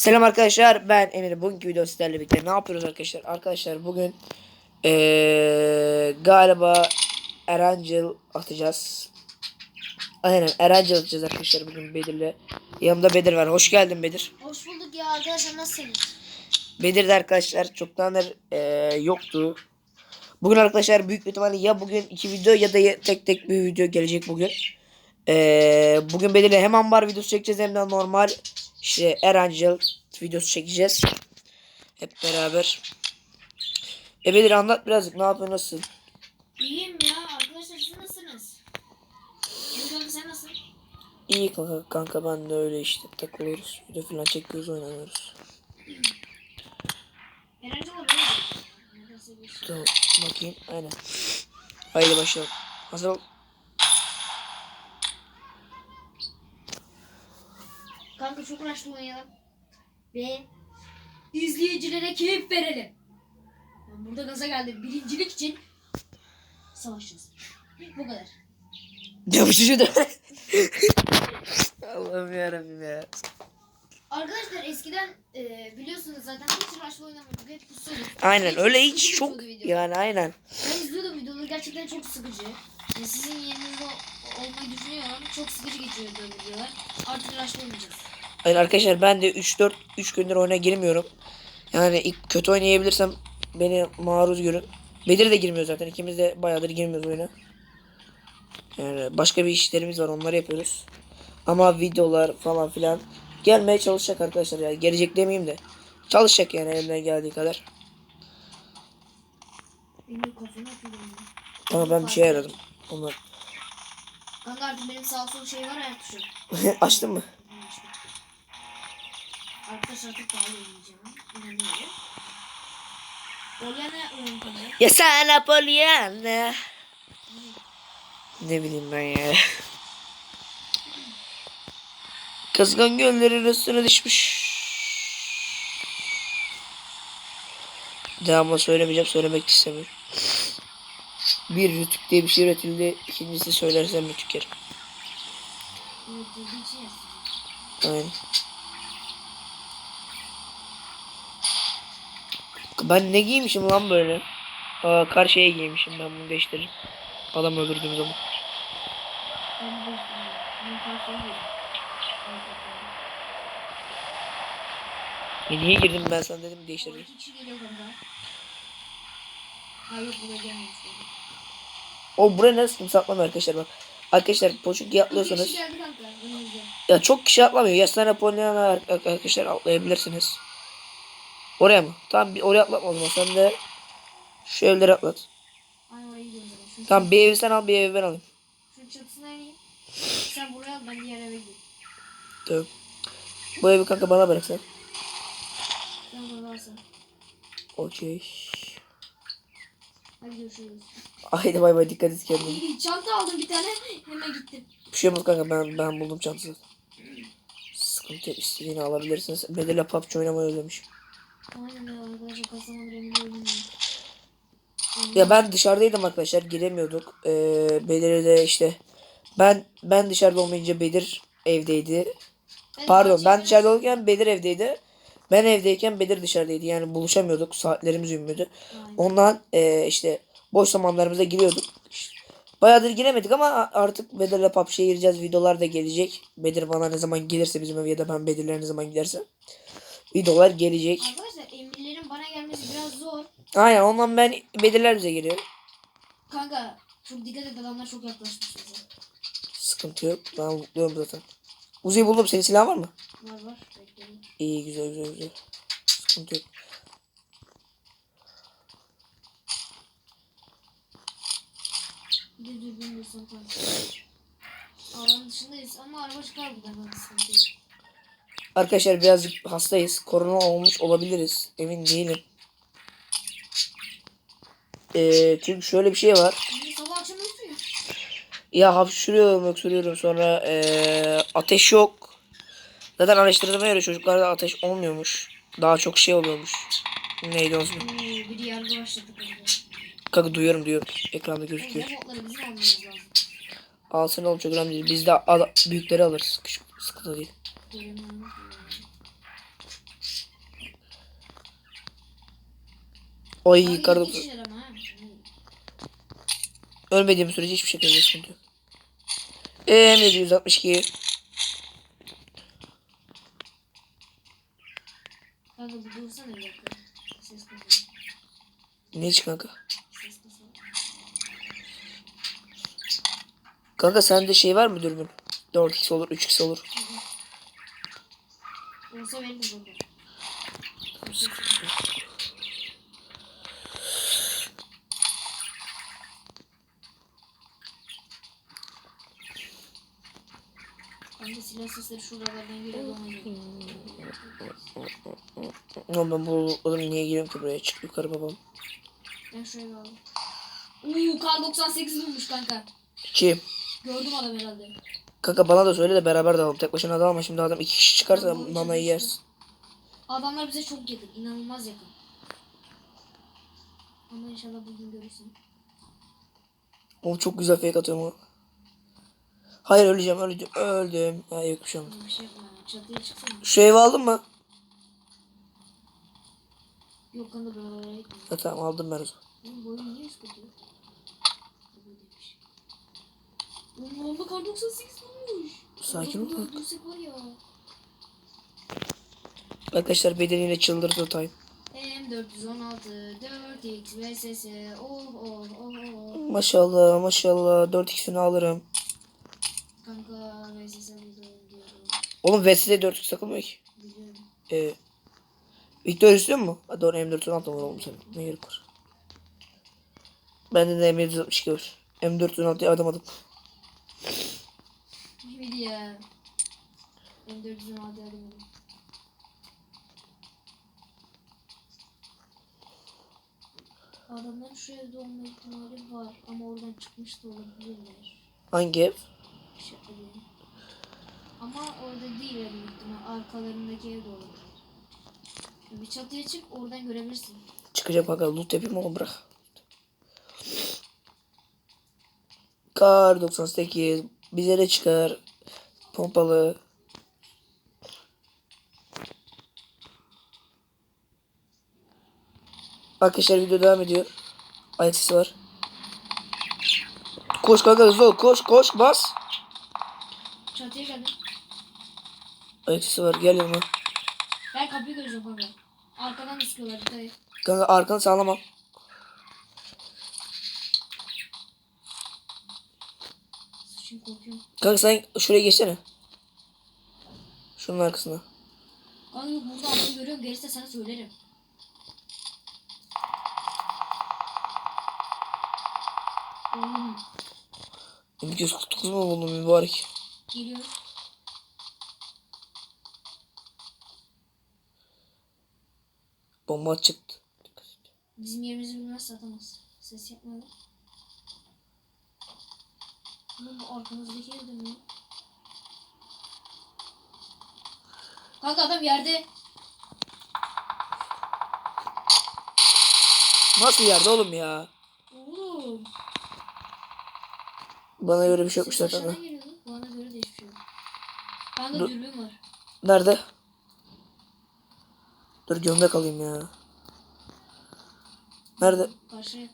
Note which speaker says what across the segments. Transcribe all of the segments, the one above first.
Speaker 1: Selam arkadaşlar ben Emir. Bugünkü video sizlerle birlikte ne yapıyoruz arkadaşlar? Arkadaşlar bugün eee, galiba Erangel atacağız. Aynen Erangel atacağız arkadaşlar bugün Bedir'le. Yanımda Bedir var. Hoş geldin Bedir.
Speaker 2: Hoş bulduk ya arkadaşlar nasılsınız?
Speaker 1: Bedir de arkadaşlar çoktandır eee, yoktu. Bugün arkadaşlar büyük bir ihtimalle ya bugün iki video ya da tek tek bir video gelecek bugün. Eee, bugün Bedir'le hem ambar videosu çekeceğiz hem de normal işte Erangel videosu çekeceğiz. Hep beraber. E Bedir anlat birazcık ne yapıyorsun nasılsın?
Speaker 2: İyiyim ya arkadaşlar siz nasılsınız? Emre abi sen nasılsın?
Speaker 1: İyi kanka, kanka ben de öyle işte takılıyoruz. Video falan çekiyoruz oynanıyoruz.
Speaker 2: Bir şey?
Speaker 1: Tamam bakayım aynen. Haydi başlayalım. Hazır ol.
Speaker 2: Kanka çok uğraştı oynayalım. Ve izleyicilere keyif verelim. Ben burada gaza geldim. Birincilik için savaşacağız. Bu kadar.
Speaker 1: Yapışıcı da. Allah'ım yarabbim ya.
Speaker 2: Arkadaşlar eskiden e, biliyorsunuz zaten hiç rush'la oynamıyorduk. Hep pusuyorduk.
Speaker 1: Aynen
Speaker 2: Ve
Speaker 1: öyle hiç çok yani aynen.
Speaker 2: Ben izliyordum videoları gerçekten çok sıkıcı. Yani sizin yerinizde olmayı düşünüyorum. Çok sıkıcı geçiyordu videolar. Artık rush'la oynayacağız.
Speaker 1: Hayır arkadaşlar ben de 3-4 3 gündür oyuna girmiyorum. Yani ilk kötü oynayabilirsem beni maruz görün. Bedir de girmiyor zaten. İkimiz de bayağıdır girmiyoruz oyuna. Yani başka bir işlerimiz var onları yapıyoruz. Ama videolar falan filan gelmeye çalışacak arkadaşlar ya. Gelecek demeyeyim de. Çalışacak yani elimden geldiği kadar.
Speaker 2: Benim kafama.
Speaker 1: Ama ben bir şey aradım. Onlar.
Speaker 2: Kanka artık benim sağ sol şey var ayak tuşu.
Speaker 1: Açtın mı?
Speaker 2: Arkadaşlar artık daha iyi oynayacağım. İnanıyorum. Olyana yapmıyorum kanka.
Speaker 1: Ya sana Pollyanna. Ne bileyim ben ya. Kızgın göllerin üstüne düşmüş. Devamlı söylemeyeceğim, söylemek istemiyorum. Bir rütük diye bir şey üretildi. İkincisi söylersem rütük yerim.
Speaker 2: Yazdım.
Speaker 1: Aynen. Ben ne giymişim lan böyle? Aa karşıya giymişim ben bunu değiştiririm. Adam öldürdüğüm zaman. E niye girdim ben sana dedim değiştirdim. O buraya nasıl saklamıyor arkadaşlar bak. Arkadaşlar poçuk atlıyorsanız. Ya çok kişi atlamıyor. Ya sana Pollyanna ar- arkadaşlar atlayabilirsiniz. Oraya mı? Tamam bir oraya atlatma o zaman. Sen de şu evleri atlat.
Speaker 2: Ay orayı. Şu,
Speaker 1: Tamam bir evi sen al bir evi ben alayım.
Speaker 2: Şu çatısına ineyim. Sen buraya al ben diğer eve gideyim.
Speaker 1: Tamam. Bu evi kanka bana bırak sen.
Speaker 2: Sen burada alsın.
Speaker 1: Okey.
Speaker 2: Hadi görüşürüz.
Speaker 1: Haydi bay bay dikkat et kendine.
Speaker 2: Çanta aldım bir tane. Hemen gittim.
Speaker 1: Bir şey olmaz kanka ben ben buldum çantası. Sıkıntı yok istediğini alabilirsiniz. Bedir'le PUBG oynamayı özlemişim.
Speaker 2: Aynen ya arkadaşlar
Speaker 1: ben dışarıdaydım arkadaşlar giremiyorduk. Ee, Bedir'e de işte ben ben dışarıda olmayınca Bedir evdeydi. Pardon ben dışarıda olurken Bedir evdeydi. Ben evdeyken Bedir dışarıdaydı. Yani buluşamıyorduk. Saatlerimiz.
Speaker 2: Aynen.
Speaker 1: Ondan e, işte boş zamanlarımızda giriyorduk. Bayağıdır giremedik ama artık Bedir'le PUBG'ye gireceğiz. Videolar da gelecek. Bedir bana ne zaman gelirse bizim eve ya da ben Bedir'le ne zaman gidersem. Videolar gelecek.
Speaker 2: Arkadaşlar emirlerin bana gelmesi biraz zor.
Speaker 1: Aynen ondan ben Bedir'ler bize geliyor.
Speaker 2: Kanka çok dikkat et adamlar çok yaklaşmış bize.
Speaker 1: Sıkıntı yok. Ben mutluyorum zaten. Uzi'yi buldum. Senin silahın var mı?
Speaker 2: Var var. Bekleyin.
Speaker 1: İyi güzel güzel güzel. Sıkıntı yok.
Speaker 2: Bir de dürbün bulsam kanka. Alanın dışındayız ama araba çıkar buradan sıkıntı yok.
Speaker 1: Arkadaşlar birazcık hastayız. Korona olmuş olabiliriz. Emin değilim. Ee, çünkü şöyle bir şey var. Ya hapşırıyorum, öksürüyorum sonra ee, ateş yok. Zaten araştırdığıma göre çocuklarda ateş olmuyormuş. Daha çok şey oluyormuş. Neydi o ismi?
Speaker 2: Oo, biri yargı başladı kanka.
Speaker 1: Duyuyorum diyorum. Ekranda gözüküyor. Alsın oğlum çok önemli değil. Biz de büyükleri alırız. Küçük sıkıntı değil. Ay
Speaker 2: karı.
Speaker 1: Ölmediğim sürece hiçbir şekilde sıkıntı yok.
Speaker 2: Eee 762.
Speaker 1: Ne çık kanka?
Speaker 2: Ses kasıyor.
Speaker 1: Kanka sende şey var mı dürbün? 4x olur 3x olur.
Speaker 2: Olsa verirdim burada. Kanka silah sesleri şuralardan geliyor bana geliyor.
Speaker 1: Ama ben bu oğlum niye giriyorum ki buraya? Çık yukarı babam.
Speaker 2: Ben şuraya bir aldım. Uuu kar 98 bulmuş kanka.
Speaker 1: Kim?
Speaker 2: Gördüm adam herhalde.
Speaker 1: Kanka bana da söyle de beraber dalalım. Tek başına dalma şimdi adam iki kişi çıkarsa
Speaker 2: bu
Speaker 1: nanayı
Speaker 2: üçüncü
Speaker 1: yersin.
Speaker 2: Adamlar bize çok yakın. inanılmaz yakın. Ama inşallah bugün görürsün.
Speaker 1: O çok güzel fake atıyorum o. Hayır öleceğim öleceğim öldüm. Ha yok bir şey olmadı.
Speaker 2: Bir şey yapma. Çatıya çıksana.
Speaker 1: Şu evi aldın mı?
Speaker 2: Yok kanka ben oraya gitmiyorum.
Speaker 1: Ha, tamam aldım ben o zaman.
Speaker 2: Oğlum boyun niye yok? Buradaymış. Oğlum oldu kar 98 bulmuş.
Speaker 1: Sakin ol. Arkadaşlar bedeniyle çıldırdı time.
Speaker 2: M416 4x VSS oh oh oh oh.
Speaker 1: Maşallah maşallah 4x'ini alırım.
Speaker 2: Kanka diyorum.
Speaker 1: Oğlum VS'de 4x takılmıyor ki.
Speaker 2: Biliyorum.
Speaker 1: Ee, Victor istiyor mu? Ha doğru M416 var oğlum senin. Ne gerek var? Bende de M762 var. M416'ya adamadım.
Speaker 2: Ya? M416 alayım. Adamların şu evde olma ihtimali var ama oradan çıkmış da olabilirler.
Speaker 1: Hangi ev?
Speaker 2: Şaka değil. Ama orada değil öyle ihtimal. Arkalarındaki evde olabilir. Bir çatıya çık oradan görebilirsin.
Speaker 1: Çıkacağım kanka loot yapayım oğlum bırak. Kar 98 bize de çıkar. Pompalı. Arkadaşlar video devam ediyor. Ayak sesi var. Koş kanka hızlı ol. Koş koş bas.
Speaker 2: Çatıya geldim.
Speaker 1: Ayak sesi var gel yanıma.
Speaker 2: Ben kapıyı göreceğim kanka. Arkadan da sıkıyorlar dikkat et.
Speaker 1: Kanka arkanı
Speaker 2: korkuyorum.
Speaker 1: Kanka sen şuraya geçsene. Şunun arkasına.
Speaker 2: Kanka burada adamı görüyorum gerisi de sana söylerim. Oğlum
Speaker 1: 249 mu buldun mübarek?
Speaker 2: geliyor.
Speaker 1: Bomba çıktı.
Speaker 2: Bizim yerimizi bilmez satamaz. Ses yapmadı. Oğlum bu arkamızdaki evde mi? Kanka adam yerde.
Speaker 1: Nasıl yerde oğlum ya?
Speaker 2: Oğlum.
Speaker 1: Bana göre bir şey yokmuş zaten.
Speaker 2: Bana göre de hiçbir şey yok.
Speaker 1: Dur.
Speaker 2: dürbün var.
Speaker 1: Nerede? Dur gömlek alayım ya. Nerede?
Speaker 2: Karşıya.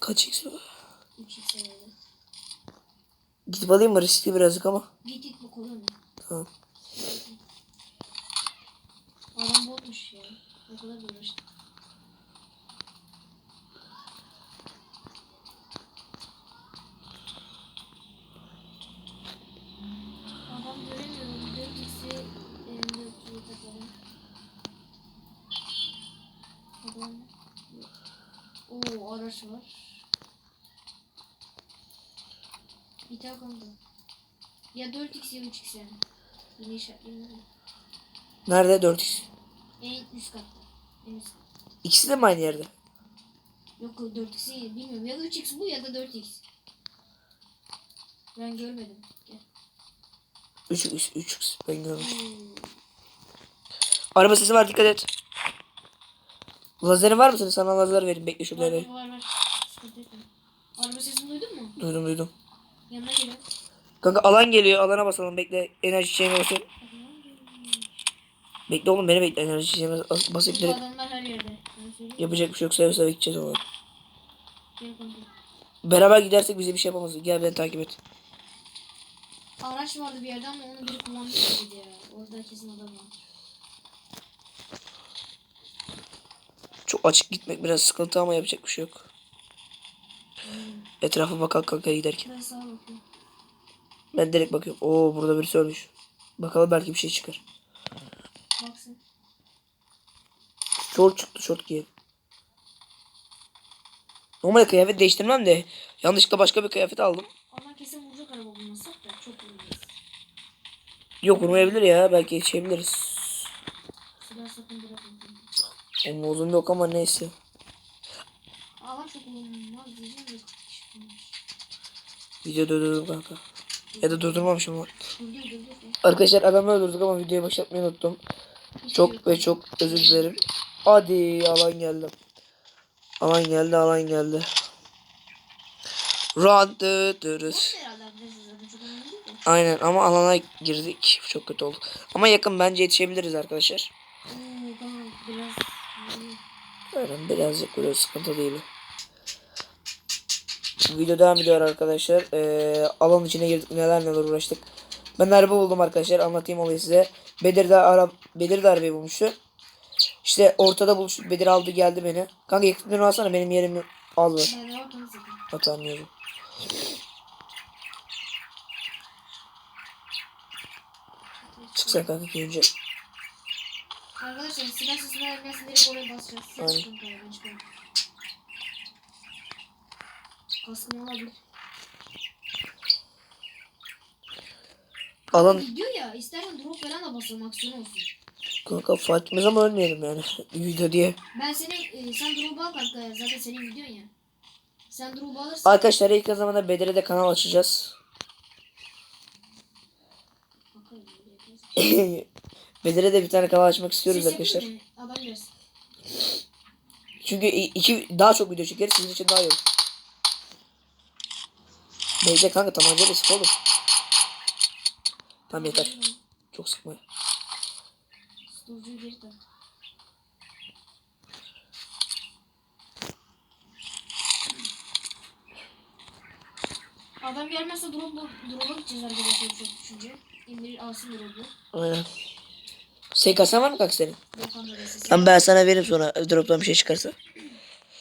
Speaker 1: Kaç x var?
Speaker 2: 3 x.
Speaker 1: Gidip alayım mı? Riskli birazcık ama.
Speaker 2: Git git bu kolay mı?
Speaker 1: Tamam.
Speaker 2: Adam botmuş ya. O kadar da uğraştı. Adam göremiyorum. 4x'i elimde tutuyor takalım. Adam yok. Oo araç var. Bir tane kaldı. Ya 4x ya 3x yani. Yine işaretleyelim.
Speaker 1: Nerede? 4x.
Speaker 2: En üst katta. En üst katta.
Speaker 1: İkisi de mi aynı yerde?
Speaker 2: Yok 4x'i bilmiyorum. Ya 3x bu ya da 4x. Ben görmedim. Gel.
Speaker 1: 3x. 3x. Ben görmedim.
Speaker 2: Hmm.
Speaker 1: Araba sesi var dikkat et. Lazerin var mı senin? Sana lazer vereyim. Bekle şurada
Speaker 2: Var var var. Araba sesini duydun mu?
Speaker 1: Duydum duydum.
Speaker 2: Yanına geliyor.
Speaker 1: Kanka alan geliyor. Alana basalım. Bekle. Enerji çiçeğine basayım. Bekle oğlum beni bekle. Enerji çiçeğine bas- basayım
Speaker 2: Bu
Speaker 1: direkt.
Speaker 2: adamlar her yerde. Ben söyleyeyim.
Speaker 1: Yapacak bir şey yok. Seve seve gideceğiz
Speaker 2: kanka.
Speaker 1: Beraber gidersek bize bir şey yapamaz. Gel beni takip et.
Speaker 2: Araç vardı bir yerde ama onu biri kullanmış ya. Orada kesin adam var.
Speaker 1: Çok açık gitmek biraz sıkıntı ama yapacak bir şey yok. Etrafa bakalım kanka giderken.
Speaker 2: Ben sağa bakıyorum.
Speaker 1: Ben direkt bakıyorum. Oo burada birisi ölmüş. Bakalım belki bir şey çıkar. Şort çıktı şort giyelim. Normal kıyafet değiştirmem de yanlışlıkla başka bir kıyafet aldım.
Speaker 2: Ama kesin vuracak araba bulmasak da çok vuracağız.
Speaker 1: Yok vurmayabilir ya belki yetişebiliriz.
Speaker 2: Silah sakın bırakın.
Speaker 1: Uzun yok ama neyse.
Speaker 2: Ağlar çok diyeceğim de çıkmış.
Speaker 1: Video durdurdum kanka. Ya da durdurmamışım. Arkadaşlar adamı öldürdük ama videoyu başlatmayı unuttum. Çok ve çok özür dilerim. Hadi alan geldi. Alan geldi alan geldi. Run
Speaker 2: de.
Speaker 1: Aynen ama alana girdik. Çok kötü oldu. Ama yakın bence yetişebiliriz arkadaşlar. Aynen birazcık böyle sıkıntı değil. Video devam ediyor arkadaşlar. Ee, alan içine girdik neler neler uğraştık. Ben araba buldum arkadaşlar anlatayım olayı size. Bedir de, ara, Bedir de arabayı bulmuştu. İşte ortada buluştuk. Bedir aldı geldi beni. Kanka yakıtlarını alsana benim yerimi al ver.
Speaker 2: Ben de ortamı sakın.
Speaker 1: Atamıyorum. Çık sen kanka önce.
Speaker 2: Arkadaşlar silah sesine gelmesin direkt oraya basacağız.
Speaker 1: Aynen. Alan
Speaker 2: Gidiyor ya istersen drop falan da basalım aksiyon olsun.
Speaker 1: Kanka Fatih ama ölmeyelim yani. Video diye.
Speaker 2: Ben seni e, sen drop'u al kanka zaten senin videon ya. Sen drop'u alırsın.
Speaker 1: Arkadaşlar ilk zamanda Bedir'e de kanal açacağız. Bedir'e de bir tane kanal açmak istiyoruz
Speaker 2: Ses
Speaker 1: arkadaşlar.
Speaker 2: Adam gelsin.
Speaker 1: Çünkü iki daha çok video çekeriz sizin için daha iyi olur. Bekle kanka tabancayla sık oğlum. Tamam yeter. Çok sıkma.
Speaker 2: Stoğucuyu geri tak. Adam gelmezse drop drop'a gideceğiz arkadaşlar çok düşünce. İndirir alsın drop'u.
Speaker 1: Aynen. SKS var mı kanka senin? Tamam ben sana veririm sonra drop'tan bir şey çıkarsa.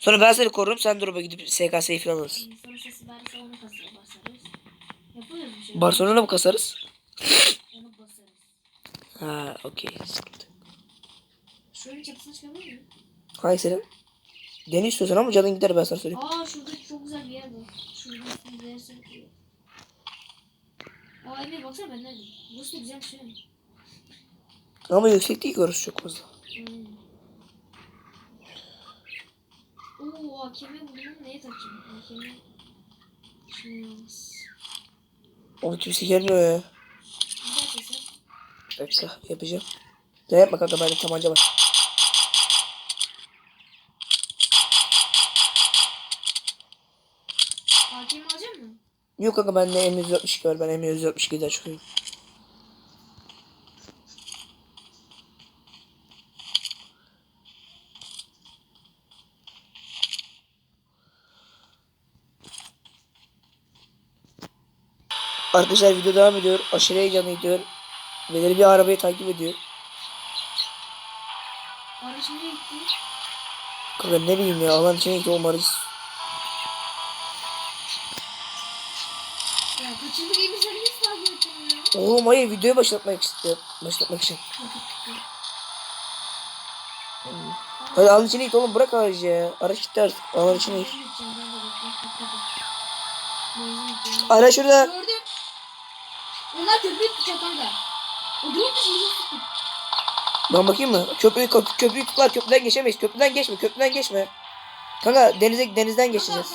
Speaker 1: Sonra ben seni korurum sen drop'a gidip SKS'yi falan alırsın.
Speaker 2: Sonra sesi onu basarız. Yapıyoruz bir şey.
Speaker 1: Barcelona mı kasarız?
Speaker 2: Onu basarız.
Speaker 1: Ha okey.
Speaker 2: Şöyle çatısına çıkabilir miyim?
Speaker 1: Hangi senin? Deni istiyorsan ama canın gider ben sana söyleyeyim.
Speaker 2: Aa şurada çok güzel bir yer var. Şuradan üstüne gidersen. Aa Emre baksana ben neredeyim? Burası da güzel bir şey.
Speaker 1: Ama yüksek değil orası çok fazla.
Speaker 2: Hmm. Oo hakemi buldum neye takacağım? Hakemi... Şimdi yalnız.
Speaker 1: Onu kimse gelmiyor ya.
Speaker 2: Bir.
Speaker 1: Bir dakika yapacağım. Ne yapma kanka bende tabanca var.
Speaker 2: Hakemi alacak mı?
Speaker 1: Yok kanka bende M162 var. Ben M162'den çıkıyorum. Arkadaşlar video devam ediyor. Aşırı heyecanlı gidiyor. Beleri bir arabayı takip ediyor.
Speaker 2: Araç nereye gitti?
Speaker 1: Kanka ne bileyim ya alan içine gitti olmalıyız.
Speaker 2: Ya iyi bir servis takip ettim ya.
Speaker 1: Oğlum hayır videoyu başlatmak istiyorum. Başlatmak için. Hadi alan içine git oğlum bırak aracı ya. Araç gitti artık. Alan içine git. Ara şurada.
Speaker 2: Gördüm. Onlar köprüyü tutacak kanka. O bizi tuttu.
Speaker 1: Ben bakayım mı? Köprüyü, köp- köprüyü tutlar. Köprüden geçemeyiz. Köprüden geçme. Köprüden geçme. Kanka denize denizden geçeceğiz.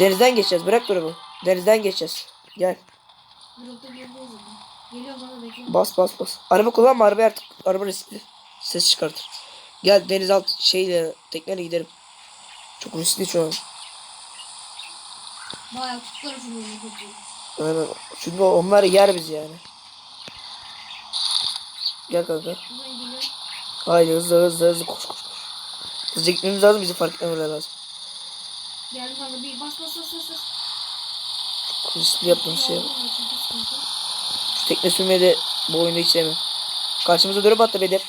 Speaker 1: Denizden geçeceğiz. Bırak durumu. Denizden geçeceğiz. Gel. Bas bas bas. Araba kullanma. Araba artık. Araba riskli. Ses çıkartır. Gel deniz alt şeyle tekneyle gidelim. Çok riskli şu an.
Speaker 2: Bayağı köprüyü.
Speaker 1: Aynen. Çünkü onlar yer bizi yani. Gel kanka. Haydi hızlı hızlı hızlı koş koş koş. Hızlıca gitmemiz lazım. Bizi fark etmemeleri lazım.
Speaker 2: Geldim kanka bir bas bas bas bas. Bas.
Speaker 1: Riskli yaptığımız şey. Şu tekne sürmeyi de bu oyunda hiç sevmiyorum. Karşımıza dönüp attı Bedir.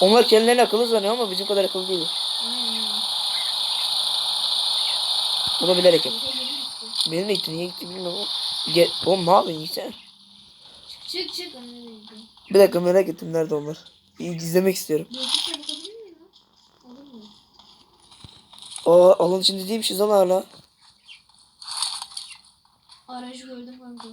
Speaker 1: Onlar kendilerini akıllı sanıyor ama bizim kadar akıllı değil. Bu da bilerek
Speaker 2: gitti.
Speaker 1: Benim de gitti. Niye gitti bilmiyorum. Gel, oğlum ne yapıyorsun gitsene.
Speaker 2: Çık çık.
Speaker 1: Bir dakika merak ettim nerede onlar. İyi, izlemek istiyorum.
Speaker 2: Dörtlükle bakabilir miyim lan? Olur mu?
Speaker 1: Aa alan içinde değilmişiz lan hala.
Speaker 2: Aracı gördüm kanka.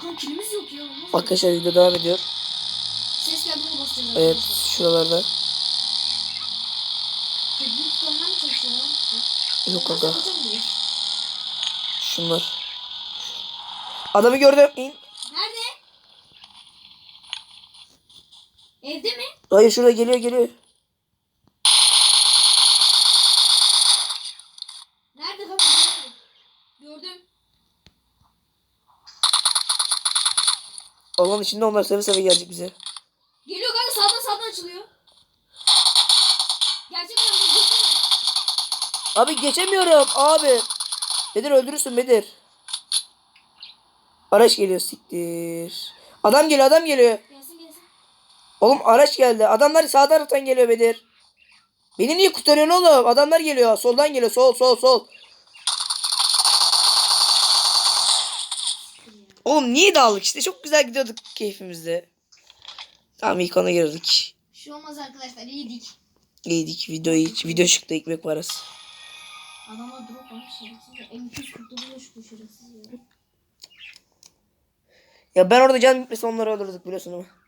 Speaker 2: Kanka yok ya.
Speaker 1: Arkadaşlar video devam ediyor.
Speaker 2: Ses geldi mi basacağız
Speaker 1: Evet şuralarda.
Speaker 2: Kedinin tutanlar mı çalışıyor lan?
Speaker 1: Yok kanka. Şunlar. Adamı gördüm. İn.
Speaker 2: Nerede? Evde mi?
Speaker 1: Hayır şurada geliyor geliyor.
Speaker 2: Nerede? Nerede? Gördüm.
Speaker 1: Alan içinde onlar seve seve gelecek bize.
Speaker 2: Geliyor kanka sağdan sağdan açılıyor. Gerçek geçsene.
Speaker 1: Abi geçemiyorum abi. Bedir öldürürsün Bedir. Araç geliyor siktir. Adam geliyor adam geliyor. Oğlum araç geldi. Adamlar sağ taraftan geliyor Bedir. Beni niye kurtarıyorsun oğlum? Adamlar geliyor. Soldan geliyor. Sol sol sol. Oğlum niye dağıldık işte? Çok güzel gidiyorduk keyfimizde. Tamam ilk ona girdik.
Speaker 2: Bir şey olmaz arkadaşlar iyiydik.
Speaker 1: İyiydik. Video, video çıktı ekmek parası.
Speaker 2: Adama drop var şerefsiz. M249 şu şerefsiz ya.
Speaker 1: Ya ben orada can bitmese onları öldürdük biliyorsun ama.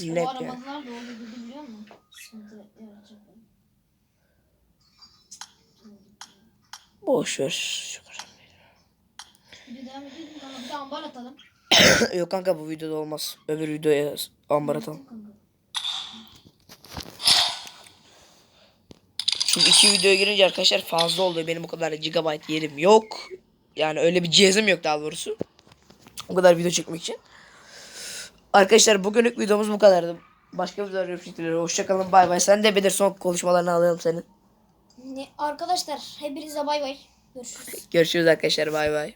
Speaker 1: Net yani.
Speaker 2: aramadılar da orada durdu biliyor musun? Sıkıntı yaratacak.
Speaker 1: Boş ver. Şükür.
Speaker 2: Bir de devam edelim kanka bir de ambar atalım.
Speaker 1: Yok kanka bu videoda olmaz. Öbür videoya ambar atalım. Çünkü iki videoya girince arkadaşlar fazla oldu. Benim o kadar gigabyte yerim yok. Yani öyle bir cihazım yok daha doğrusu. O kadar video çekmek için. Arkadaşlar bugünlük videomuz bu kadardı. Başka videolar görüşmek. Hoşçakalın bay bay. Sen de bilir son konuşmalarını alalım senin.
Speaker 2: Ne, arkadaşlar hepinize bay bay. Görüşürüz.
Speaker 1: Görüşürüz arkadaşlar bay bay.